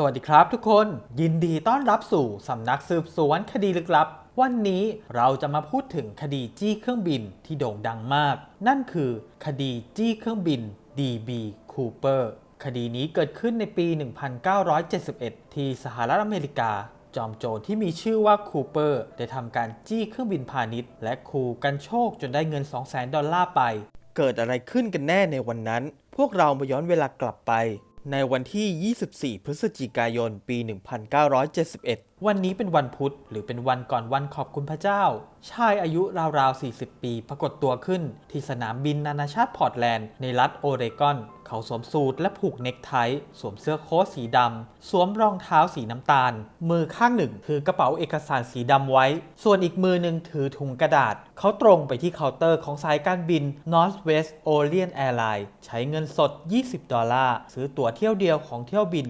สวัสดีครับทุกคนยินดีต้อนรับสู่สำนักสืบสวนคดีลึกลับ วันนี้เราจะมาพูดถึงคดีจี้เครื่องบินที่โด่งดังมาก นั่นคือคดีจี้เครื่องบิน DB Cooper คดีนี้เกิดขึ้นในปี 1971 ที่สหรัฐอเมริกา จอมโจรที่มีชื่อว่าคูเปอร์ได้ทำการจี้เครื่องบินพาณิชย์ และขู่กันโชคจนได้เงิน 200,000 ดอลลาร์ไป เกิดอะไรขึ้นกันแน่ในวันนั้น พวกเรามาย้อนเวลากลับไป ในวันที่ 24 พฤศจิกายน ปี 1971 วันนี้เป็นวันพุธ หรือเป็นวันก่อนวันขอบคุณพระเจ้า ชายอายุราวๆ 40 ปี ปรากฏตัวขึ้นที่สนามบินนานาชาติพอร์ตแลนด์ในรัฐโอเรกอน เขาสวมสูทและผูกเน็กไท สวมเสื้อโค้ทสีดำ สวมรองเท้าสีน้ำตาล มือข้างหนึ่งถือกระเป๋าเอกสารสีดำไว้ ส่วนอีกมือหนึ่งถือถุงกระดาษ เขาตรงไปที่เคาน์เตอร์ของสายการบิน Northwest Orient Airlines ใช้เงินสด 20 ดอลลาร์ ซื้อตั๋วเที่ยวเดียวของเที่ยวบิน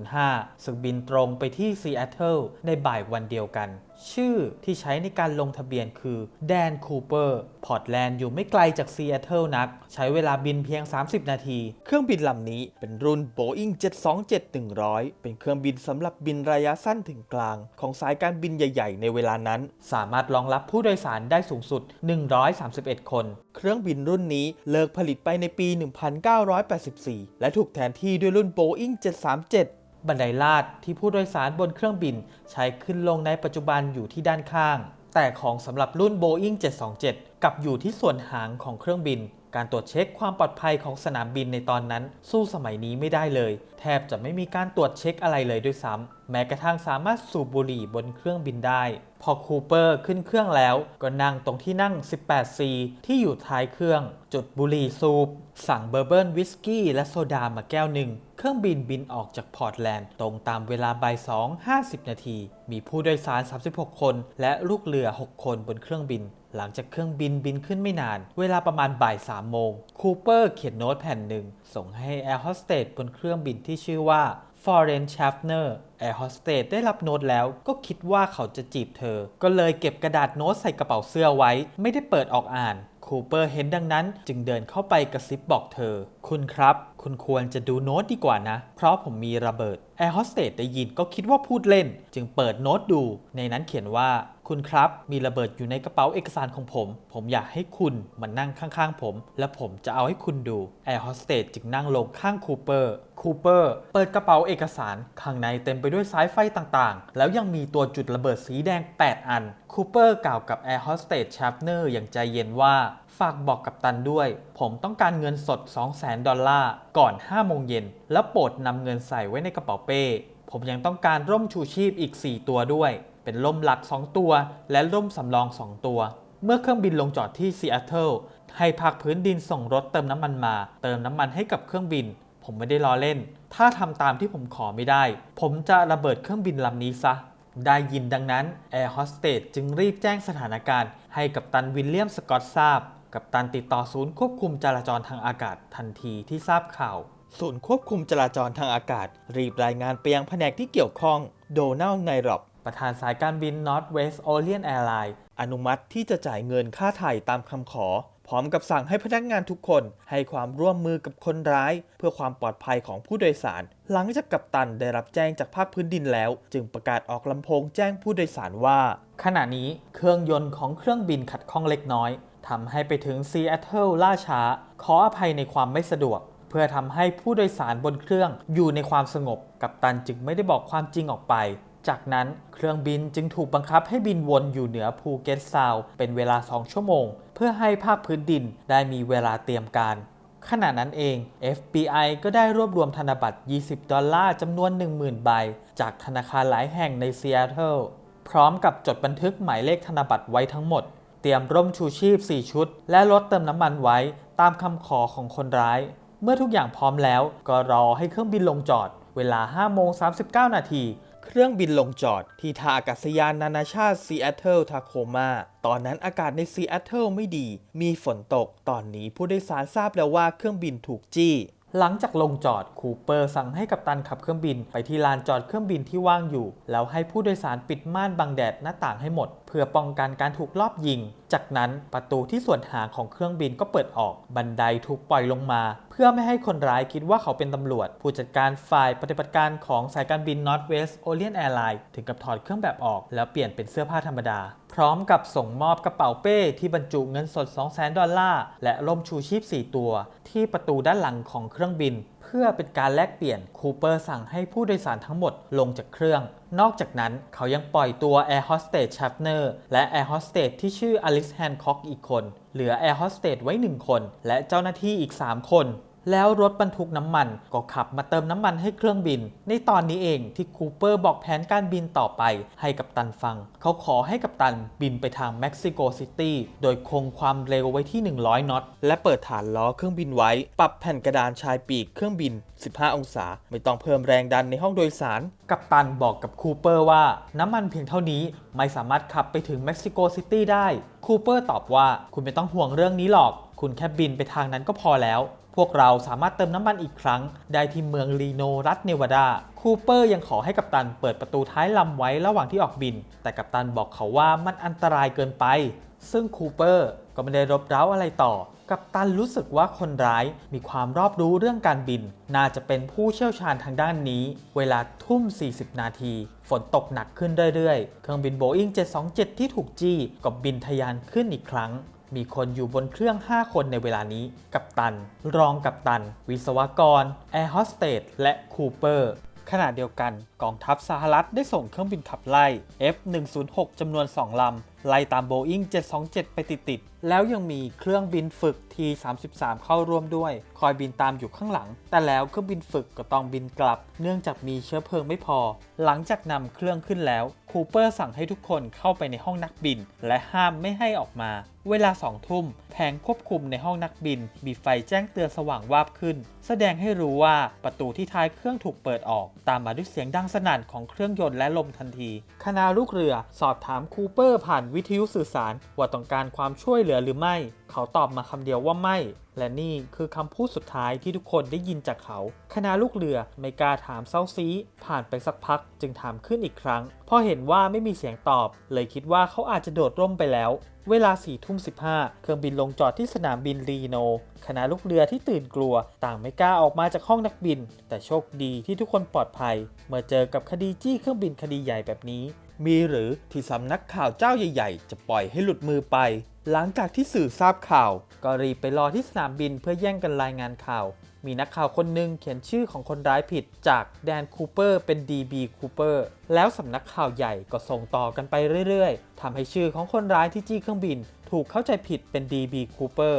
305 ซึ่งบินตรงไปที่ซีแอตเทิลในบ่ายวันเดียวกัน ชื่อที่ใช้ในการลงทะเบียนคือแดนคูเปอร์พอร์ตแลนด์อยู่ไม่ไกลจากซีแอตเทิลนัก ใช้เวลาบินเพียง 30 นาที เครื่องบินลำนี้เป็นรุ่น Boeing 727-100 เป็นเครื่องบินสำหรับบินระยะสั้นถึงกลาง ของสายการบินใหญ่ ๆ ในเวลานั้น สามารถรองรับผู้โดยสารได้สูงสุด 131 คน เครื่องบินรุ่นนี้เลิกผลิตไปในปี 1984 และถูกแทนที่ด้วยรุ่น Boeing 737 บันไดลาดที่ผู้โดยสารบนเครื่องบินใช้ขึ้นลงในปัจจุบันอยู่ที่ด้านข้าง แต่ของสำหรับรุ่น Boeing 727 กับอยู่ที่ส่วนหางของเครื่องบิน การตรวจเช็คความปลอดภัยของสนามบินในตอนนั้น สู้สมัยนี้ไม่ได้เลย แทบจะไม่มีการตรวจเช็คอะไรเลยด้วยซ้ำแม้กระทั่งสามารถสูบบุหรี่บนเครื่องบินได้ พอคูเปอร์ขึ้นเครื่องแล้วก็นั่งตรงที่นั่ง 18C ที่อยู่ท้ายเครื่อง จุดบุหรี่สูบ สั่งเบอร์เบิร์นวิสกี้และโซดามาแก้วหนึ่งเครื่องบินบินออกจากพอร์ตแลนด์ตรงตามเวลาบ่าย2 50 นาที มีผู้โดยสาร 36 คน และลูกเรือ 6 คนบนเครื่องบินหลังจากเครื่องบินบินขึ้นไม่นาน เวลาประมาณบ่าย3โมงคูเปอร์เขียนโน้ตแผ่นหนึ่ง ส่งให้แอร์โฮสเตสบนเครื่องบินที่ชื่อว่าฟอร์เรนช h ฟเนอร์แอร์โฮสเตสได้รับโน้ตแล้วก็คิดว่าเขาจะจีบเธอ ก็เลยเก็บกระดาษโน้ตใส่กระเป๋าเสื้อไว้ ไม่ได้เปิดออกอ่านคูเปอร์เห็นดังนั้น จึงเดินเข้าไปกระซิบบอกเธอ คุณครับ คุณควรจะดูโน้ตดีกว่านะ เพราะผมมีระเบิดแอร์โฮสเตสได้ยินก็คิดว่าพูดเล่น จึงเปิดโน้ตดู ในนั้นเขียนว่าคุณครับ มีระเบิดอยู่ในกระเป๋าเอกสารของผม ผมอยากให้คุณมานั่งข้างๆผม และผมจะเอาให้คุณดูแอร์โฮสเตสจึงนั่งลงข้างคูเปอร์คูเปอร์เปิดกระเป๋าเอกสาร ข้างในเต็มไปด้วยสายไฟต่างๆ แล้วยังมีตัวจุดระเบิดสีแดง 8 อันคูเปอร์กล่าวกับแอร์โฮสเตสชาร์เนอร์อย่างใจเย็นว่า ฝากบอกกับตันด้วย ผมต้องการเงินสด 200,000 ดอลลาร์ก่อน 5 โมงเย็น แล้วโปรดนำเงินใส่ไว้ในกระเป๋าเป้ ผมยังต้องการร่มชูชีพอีก 4 ตัวด้วย เป็นร่มหลัก 2 ตัว และร่มสำรอง 2 ตัว เมื่อเครื่องบินลงจอดที่ซีแอตเทิลให้ภาคพื้นดินส่งรถเติมน้ำมันมา เติมน้ำมันให้กับเครื่องบิน ผมไม่ได้ล้อเล่น ถ้าทำตามที่ผมขอไม่ได้ ผมจะระเบิดเครื่องบินลำนี้ซะได้ยินดังนั้นแอร์โฮสเตสจึงรีบแจ้งสถานการณ์ให้กับตันวิลเลียมสกอตทราบ กับตันติดต่อศูนย์ควบคุมจราจรทางอากาศทันทีที่ทราบข่าว ศูนย์ควบคุมจราจรทางอากาศ รีบรายงานไปยังแผนกที่เกี่ยวข้อง โดนัลไนรอบประธานสายการบิน Northwest Orient Airlines อนุมัติที่จะจ่ายเงินค่าไถ่ตามคำขอ พร้อมกับสั่งให้พนักงานทุกคนให้ความร่วมมือกับคนร้าย เพื่อความปลอดภัยของผู้โดยสาร หลังจากกัปตันได้รับแจ้งจากภาคพื้นดินแล้ว จึงประกาศออกลำโพงแจ้งผู้โดยสารว่า ขณะนี้เครื่องยนต์ของเครื่องบินขัดข้องเล็กน้อย ทำให้ไปถึงซีแอตเทิลล่าช้า ขออภัยในความไม่สะดวก เพื่อทำให้ผู้โดยสารบนเครื่องอยู่ในความสงบ กัปตันจึงไม่ได้บอกความจริงออกไป จากนั้นเครื่องบินจึงถูกบังคับให้บินวนอยู่เหนือภูเก็ตซาวเป็นเวลา 2 ชั่วโมง เพื่อให้ภาคพื้นดินได้มีเวลาเตรียมการขณะนั้นเอง FBI ก็ได้รวบรวมธนบัตร 20 ดอลลาร์จำนวน 10,000 ใบ จากธนาคารหลายแห่งในซีแอตเทิล พร้อมกับจดบันทึกหมายเลขธนบัตรไว้ทั้งหมด เตรียมร่มชูชีพ 4 ชุด และรถเติมน้ำมันไว้ตามคำขอของคนร้าย เมื่อทุกอย่างพร้อมแล้ว ก็รอให้เครื่องบินลงจอด เวลา 5 โมง 39 นาที เครื่องบินลงจอด ที่ท่าอากาศยานนานาชาติซีแอตเทิลทาโคมาตอนนั้นอากาศในซีแอตเทิลไม่ดี มีฝนตก ตอนนี้ผู้โดยสารทราบแล้วว่าเครื่องบินถูกจี้ หลังจากลงจอด คูเปอร์สั่งให้กัปตันขับเครื่องบินไปที่ลานจอดเครื่องบินที่ว่างอยู่ แล้วให้ผู้โดยสารปิดม่านบังแดดหน้าต่างให้หมด เพื่อป้องกันการถูกลอบยิง จากนั้นประตูที่ส่วนหางของเครื่องบินก็เปิดออก บันไดถูกปล่อยลงมา เพื่อไม่ให้คนร้ายคิดว่าเขาเป็นตำรวจ ผู้จัดการฝ่ายปฏิบัติการของสายการบิน Northwest Orient Airlines ถึงกับถอดเครื่องแบบออก แล้วเปลี่ยนเป็นเสื้อผ้าธรรมดา พร้อมกับส่งมอบกระเป๋าเป้ที่บรรจุเงินสด 200,000 ดอลลาร์ และร่มชูชีพ 4 ตัว ที่ประตูด้านหลังของเครื่องบิน พื่อเป็นการแลกเปลี่ยนคูเปอร์สั่งให้ผู้โดยสารทั้งหมดลงจากเครื่อง นอกจากนั้นเขายังปล่อยตัวแอร์โฮสเตสชัฟเนอร์และแอร์โฮสเตสที่ชื่ออลิสแฮนคอกอีกคน เหลือแอร์โฮสเตสไว้ 1 คน และเจ้าหน้าที่อีก 3 คน แล้วรถบรรทุกน้ำมันก็ขับมาเติมน้ำมันให้เครื่องบิน ในตอนนี้เองที่คูเปอร์บอกแผนการบินต่อไปให้กับตันฟัง เขาขอให้กับตันบินไปทางเม็กซิโกซิตี้โดยคงความเร็วไว้ที่ 100 น็อต และเปิดฐานล้อเครื่องบินไว้ ปรับแผ่นกระดานชายปีกเครื่องบิน 15 องศา ไม่ต้องเพิ่มแรงดันในห้องโดยสาร กัปตันบอกกับคูเปอร์ว่าน้ำมันเพียงเท่านี้ไม่สามารถขับไปถึงเม็กซิโกซิตี้ได้คูเปอร์ตอบว่าคุณไม่ต้องห่วงเรื่องนี้หรอก คุณแค่บินไปทางนั้นก็พอแล้ว พวกเราสามารถเติมน้ำมันอีกครั้ง ได้ที่เมืองลีโนรัฐเนวาดา คูเปอร์ยังขอให้กัปตันเปิดประตูท้ายลำไว้ระหว่างที่ออกบิน แต่กัปตันบอกเขาว่ามันอันตรายเกินไป ซึ่งคูเปอร์ก็ไม่ได้รบเร้าอะไรต่อ กัปตันรู้สึกว่าคนร้ายมีความรอบรู้เรื่องการบิน น่าจะเป็นผู้เชี่ยวชาญทางด้านนี้ เวลาทุ่ม 40 นาที ฝนตกหนักขึ้นเรื่อยๆ เครื่องบินโบอิง727 ที่ถูกจี้ก็บินทะยานขึ้นอีกครั้ง มีคนอยู่บนเครื่อง 5 คนในเวลานี้ กัปตัน รองกัปตัน วิศวกร แอร์โฮสเตส และคูเปอร์ ขณะเดียวกันกองทัพสหรัฐได้ส่งเครื่องบินขับไล่ F-106 จำนวน 2 ลำ ไล่ตาม Boeing 727 ไปติดๆ แล้วยังมีเครื่องบินฝึก T-33 เข้าร่วมด้วย คอยบินตามอยู่ข้างหลัง แต่แล้วเครื่องบินฝึกก็ต้องบินกลับ เนื่องจากมีเชื้อเพลิงไม่พอ หลังจากนำเครื่องขึ้นแล้ว คูเปอร์สั่งให้ทุกคนเข้าไปในห้องนักบิน และห้ามไม่ให้ออกมา เวลาสองทุ่ม แผงควบคุมในห้องนักบิน มีไฟแจ้งเตือนสว่างวาบขึ้น แสดงให้รู้ว่าประตูที่ท้ายเครื่องถูกเปิดออก ตามมาด้วยเสียงดังสนั่นของเครื่องยนต์และลมทันที คณะลูกเรือสอบถามคูเปอร์ผ่านวิทยุสื่อสารว่าต้องการความช่วยเหลือหรือไม่ เขาตอบมาคำเดียวว่าไม่ และนี่คือคำพูดสุดท้ายที่ทุกคนได้ยินจากเขา คณะลูกเรือไม่กล้าถามเซาซีผ่านไปสักพักจึงถามขึ้นอีกครั้ง พอเห็นว่าไม่มีเสียงตอบ เลยคิดว่าเขาอาจจะโดดร่มไปแล้ว เวลา4ี่ทุ่มสิเครื่องบินลงจอดที่สนามบินรีโน คณะลูกเรือที่ตื่นกลัว ต่างไม่กล้าออกมาจากห้องนักบิน แต่โชคดีที่ทุกคนปลอดภัย เมื่อเจอกับคดีจี้เครื่องบินคดีใหญ่แบบนี้ มีหรือที่สำนักข่าวเจ้าใหญ่ๆ จะปล่อยให้หลุดมือไป หลังจากที่สื่อทราบข่าว ก็รีบไปรอที่สนามบินเพื่อแย่งกันรายงานข่าว มีนักข่าวคนหนึ่งเขียนชื่อของคนร้ายผิดจากแดนคูเปอร์เป็น DB คูเปอร์แล้วสำนักข่าวใหญ่ก็ส่งต่อกันไปเรื่อยๆทำให้ชื่อของคนร้ายที่จี้เครื่องบิน ถูกเข้าใจผิดเป็น DB Cooper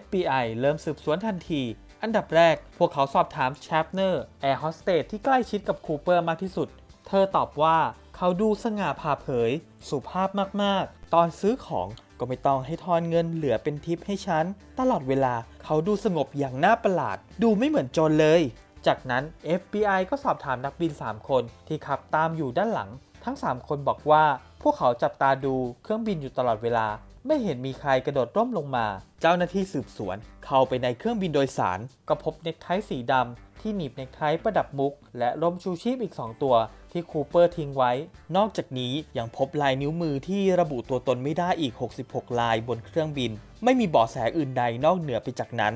FBI เริ่มสืบสวนทันทีอันดับแรก พวกเขาสอบถามแช a ฟเนอร์แอร์โฮสเตสที่ใกล้ชิดกับคูเปอร์มากที่สุด เธอตอบว่า เขาดูสง่าผ่าเผย สุภาพมากๆ ตอนซื้อของก็ไม่ต้องให้ทอนเงินเหลือเป็นทิปให้ฉัน ตลอดเวลาเขาดูสงบอย่างน่าประหลาด ดูไม่เหมือนโจรเลย จากนั้น FBI ก็สอบถามนักบิน 3 คนที่ขับตามอยู่ด้านหลัง ทั้ง 3 คนบอกว่า พวกเขาจับตาดูเครื่องบินอยู่ตลอดเวลา ไม่เห็นมีใครกระโดดร่มลงมา เจ้าหน้าที่สืบสวน เข้าไปในเครื่องบินโดยสาร ก็พบเน็กไทสีดำที่หนีบเน็กไทประดับมุก และร่มชูชีพอีก 2 ตัวที่คูเปอร์ทิ้งไว้ นอกจากนี้ยังพบลายนิ้วมือที่ระบุตัวตนไม่ได้อีก 66 ลายบนเครื่องบิน ไม่มีเบาะแสอื่นใดนอกเหนือไปจากนั้น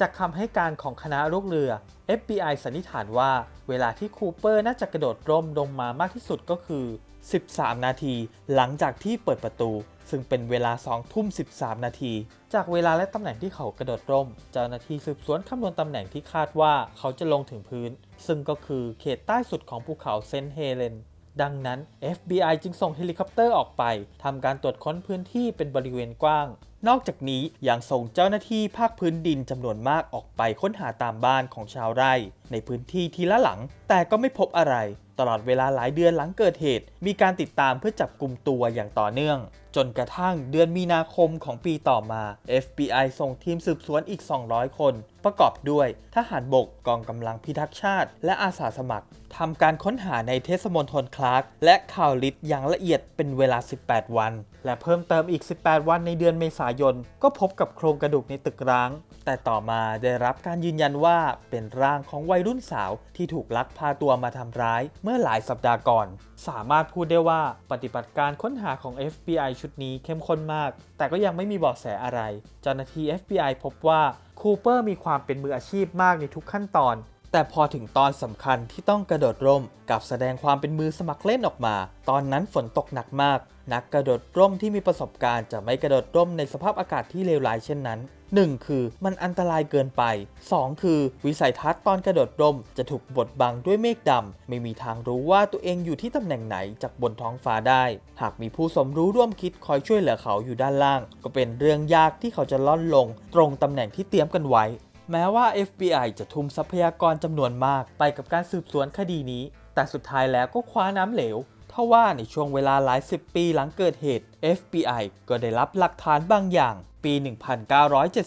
จากคำให้การของคณะลูกเรือ FBI สันนิษฐานว่า เวลาที่คูเปอร์น่าจะกระโดดร่มลงมามากที่สุดก็คือ 13 นาที หลังจากที่เปิดประตู ซึ่งเป็นเวลา 2 ทุ่ม 13 นาที จากเวลาและตำแหน่งที่เขากระโดดร่ม เจ้าหน้าที่สืบสวนคำนวณตำแหน่งที่คาดว่าเขาจะลงถึงพื้น ซึ่งก็คือเขตใต้สุดของภูเขาเซนต์เฮเลน ดังนั้น FBI จึงส่งเฮลิคอปเตอร์ออกไปทำการตรวจค้นพื้นที่เป็นบริเวณกว้าง นอกจากนี้ยังส่งเจ้าหน้าที่ภาคพื้นดินจำนวนมากออกไปค้นหาตามบ้านของชาวไร่ ในพื้นที่ทีละหลัง แต่ก็ไม่พบอะไร ตลอดเวลาหลายเดือนหลังเกิดเหตุ มีการติดตามเพื่อจับกลุ่มตัวอย่างต่อเนื่อง จนกระทั่งเดือนมีนาคมของปีต่อมา FBI ส่งทีมสืบสวนอีก 200 คน ประกอบด้วยทหารบกกองกำลังพิทักษ์ชาติ และอาสาสมัครทำการค้นหาในเทศมนตรคลาร์กและคาวลิตอย่างละเอียดเป็นเวลา 18 วัน และเพิ่มเติมอีก 18 วันในเดือนเมษายน ก็พบกับโครงกระดูกในตึกร้าง แต่ต่อมาได้รับการยืนยันว่าเป็นร่างของวัยรุ่นสาวที่ถูกลักพาตัวมาทำร้าย เมื่อหลายสัปดาห์ก่อน สามารถพูดได้ว่าปฏิบัติการค้นหาของ FBI ชุดนี้เข้มข้นมาก แต่ก็ยังไม่มีเบาะแสอะไร เจ้าหน้าที่ FBI พบว่าคูเปอร์มีความเป็นมืออาชีพมากในทุกขั้นตอนแต่พอถึงตอนสำคัญที่ต้องกระโดดร่มกับแสดงความเป็นมือสมัครเล่นออกมา ตอนนั้นฝนตกหนักมาก นักกระโดดร่มที่มีประสบการณ์จะไม่กระโดดร่มในสภาพอากาศที่เลวร้ายเช่นนั้น 1. คือมันอันตรายเกินไป 2. คือ วิสัยทัศน์ตอนกระโดดร่มจะถูกบดบังด้วยเมฆดำ ไม่มีทางรู้ว่าตัวเองอยู่ที่ตำแหน่งไหนจากบนท้องฟ้าได้ หากมีผู้สมรู้ร่วมคิดคอยช่วยเหลือเขาอยู่ด้านล่าง ก็เป็นเรื่องยากที่เขาจะล่อนลง ตรงตำแหน่งที่เตรียมกันไว้แม้ว่า FBI จะทุ่มทรัพยากรจำนวนมากไปกับการสืบสวนคดีนี้ แต่สุดท้ายแล้วก็คว้าน้ำเหลว ทว่าในช่วงเวลาหลายสิบปีหลังเกิดเหตุ FBI ก็ได้รับหลักฐานบางอย่าง ปี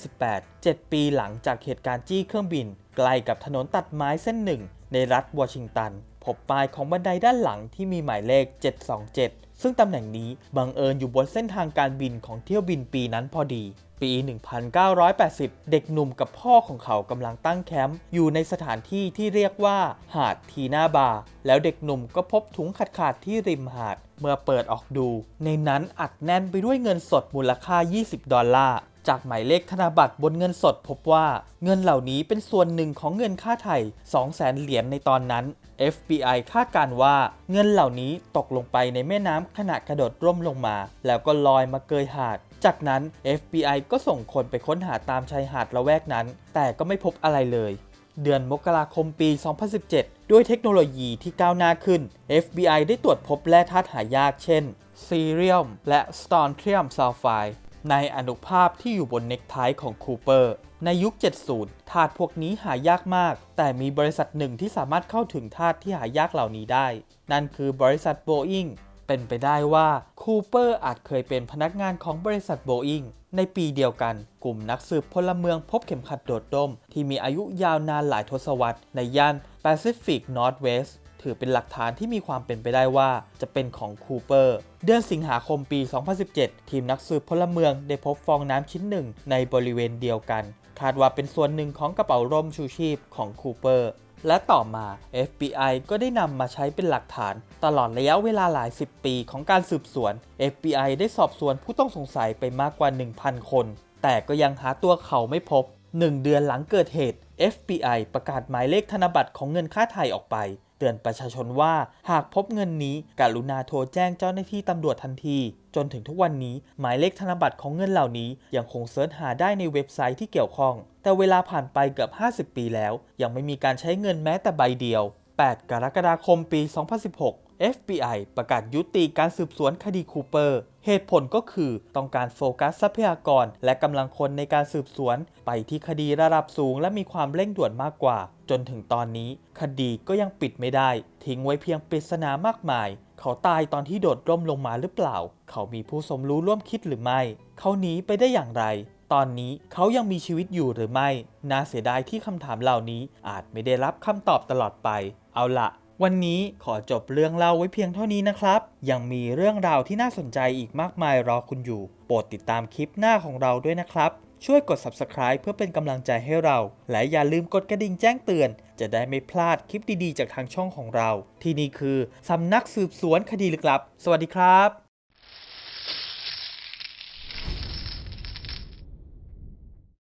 1978 7 ปีหลังจากเหตุการณ์จี้เครื่องบิน ใกล้กับถนนตัดไม้เส้นหนึ่ง ในรัฐวอชิงตัน พบป้ายของบันไดด้านหลังที่มีหมายเลข 727 ซึ่งตำแหน่งนี้บังเอิญอยู่บนเส้นทางการบินของเที่ยวบินปีนั้นพอดี ปี 1980 เด็กหนุ่มกับพ่อของเขากำลังตั้งแคมป์อยู่ในสถานที่ที่เรียกว่าหาดทีนาบา แล้วเด็กหนุ่มก็พบถุงขาดขาดที่ริมหาด เมื่อเปิดออกดู ในนั้นอัดแน่นไปด้วยเงินสดมูลค่า 20 ดอลลาร์จากหมายเลขธนบัตรบนเงินสดพบว่าเงินเหล่านี้เป็นส่วนหนึ่งของเงินค่าไถ่200,000 เหรียญในตอนนั้น FBI คาดการว่าเงินเหล่านี้ตกลงไปในแม่น้ำขณะกระโดดร่มลงมา แล้วก็ลอยมาเกยหาด จากนั้น FBI ก็ส่งคนไปค้นหาตามชายหาดละแวกนั้น แต่ก็ไม่พบอะไรเลย เดือนมกราคมปี 2017 ด้วยเทคโนโลยีที่ก้าวหน้าขึ้น FBI ได้ตรวจพบแร่ธาตุหายากเช่นซีเรียมและสตอนเทรียมซัลไฟด์ในอนุภาพที่อยู่บนเน็กไทของคูเปอร์ ในยุค 70ธาตุพวกนี้หายากมาก แต่มีบริษัทหนึ่งที่สามารถเข้าถึงธาตุที่หายากเหล่านี้ได้ นั่นคือบริษัทโบอิง เป็นไปได้ว่าคูเปอร์อาจเคยเป็นพนักงานของบริษัทโบอิงในปีเดียวกัน กลุ่มนักสืบพลเมืองพบเข็มขัดโดดร่ม ที่มีอายุยาวนานหลายทศวรรษในย่าน Pacific Northwest ถือเป็นหลักฐานที่มีความเป็นไปได้ว่าจะเป็นของคูเปอร์ เดือนสิงหาคมปี 2017 ทีมนักสืบพลเมืองได้พบฟองน้ำชิ้นหนึ่งในบริเวณเดียวกัน คาดว่าเป็นส่วนหนึ่งของกระเป๋าร่มชูชีพของคูเปอร์ และต่อมา FBI ก็ได้นำมาใช้เป็นหลักฐาน ตลอดระยะเวลาหลายสิบปีของการสืบสวน FBI ได้สอบสวนผู้ต้องสงสัยไปมากกว่า 1,000 คน แต่ก็ยังหาตัวเขาไม่พบ 1 เดือนหลังเกิดเหตุ FBI ประกาศหมายเลขธนบัตรของเงินค่าไถ่ออกไป เตือนประชาชนว่าหากพบเงินนี้กรุณาโทรแจ้งเจ้าหน้าที่ตำรวจทันที จนถึงทุกวันนี้หมายเลขธนบัตรของเงินเหล่านี้ยังคงเสิร์ชหาได้ในเว็บไซต์ที่เกี่ยวข้อง แต่เวลาผ่านไปเกือบ 50 ปีแล้ว ยังไม่มีการใช้เงินแม้แต่ใบเดียว 8 กรกฎาคมปี 2016 FBI ประกาศยุติการสืบสวนคดีคูเปอร์ เหตุผลก็คือต้องการโฟกัสทรัพยากร และกำลังคนในการสืบสวน ไปที่คดีระดับสูงและมีความเร่งด่วนมากกว่า จนถึงตอนนี้ คดีก็ยังปิดไม่ได้ ทิ้งไว้เพียงปริศนามากมายเขาตายตอนที่โดดร่มลงมาหรือเปล่า เขามีผู้สมรู้ร่วมคิดหรือไม่ เขาหนีไปได้อย่างไร ตอนนี้เขายังมีชีวิตอยู่หรือไม่ น่าเสียดายที่คำถามเหล่านี้อาจไม่ได้รับคำตอบตลอดไป เอาละวันนี้ขอจบเรื่องเล่าไว้เพียงเท่านี้นะครับ ยังมีเรื่องราวที่น่าสนใจอีกมากมายรอคุณอยู่ โปรดติดตามคลิปหน้าของเราด้วยนะครับ ช่วยกด subscribe เพื่อเป็นกำลังใจให้เรา และอย่าลืมกดกระดิ่งแจ้งเตือน จะได้ไม่พลาดคลิปดีๆ จากทางช่องของเรา ที่นี่คือสำนักสืบสวนคดีลึกลับ สวัสดีครับ